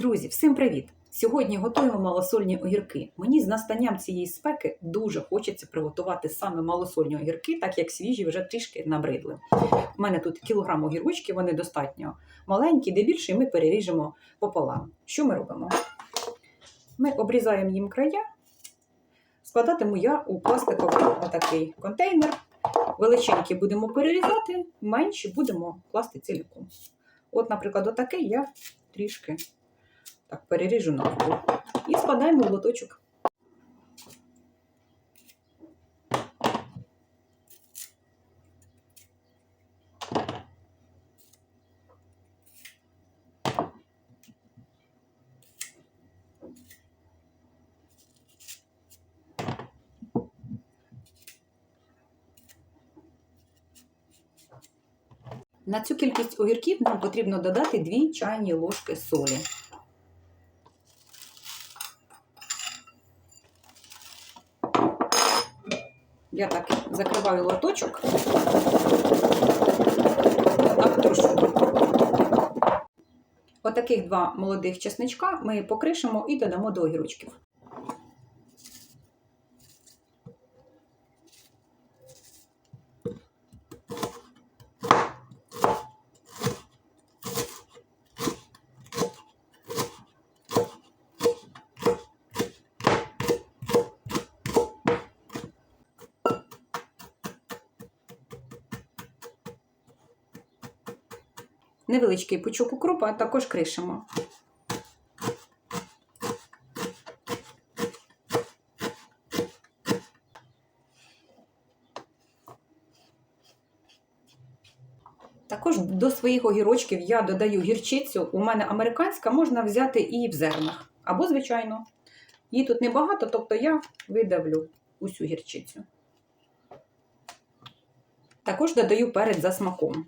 Друзі, всім привіт! Сьогодні готуємо малосольні огірки. Мені з настанням цієї спеки дуже хочеться приготувати саме малосольні огірки, так як свіжі вже трішки набридли. У мене тут кілограм огірочки, вони достатньо маленькі, де більше ми переріжемо пополам. Що ми робимо? Ми обрізаємо їм края, складатиму я у пластиковий отакий контейнер. Величенькі будемо перерізати, менші будемо класти ціліком. От, наприклад, отакий я трішки так переріжу навпіл. І складаємо в лоточок. На цю кількість огірків нам потрібно додати 2 чайні ложки солі. Я так закриваю лоточок. Отаких два молодих чесничка ми покришимо і додамо до огірочків. Невеличкий пучок укропа також кришимо. Також до своїх огірочків я додаю гірчицю. У мене американська можна взяти і в зернах. Або, звичайно, її тут небагато, тобто я видавлю усю гірчицю. Також додаю перець за смаком.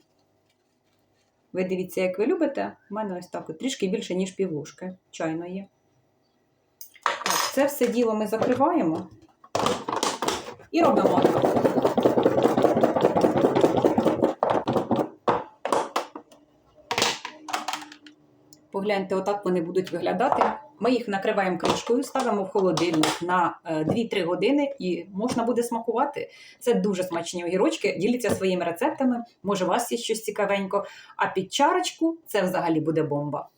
Ви дивіться, як ви любите. У мене ось так трішки більше, ніж півлушки чайної. Так, це все діло ми закриваємо і робимо. Погляньте, отак вони будуть виглядати. Ми їх накриваємо кришкою, ставимо в холодильник на 2-3 години і можна буде смакувати. Це дуже смачні огірочки. Діліться своїми рецептами. Може, у вас є щось цікавенько. А під чарочку це взагалі буде бомба.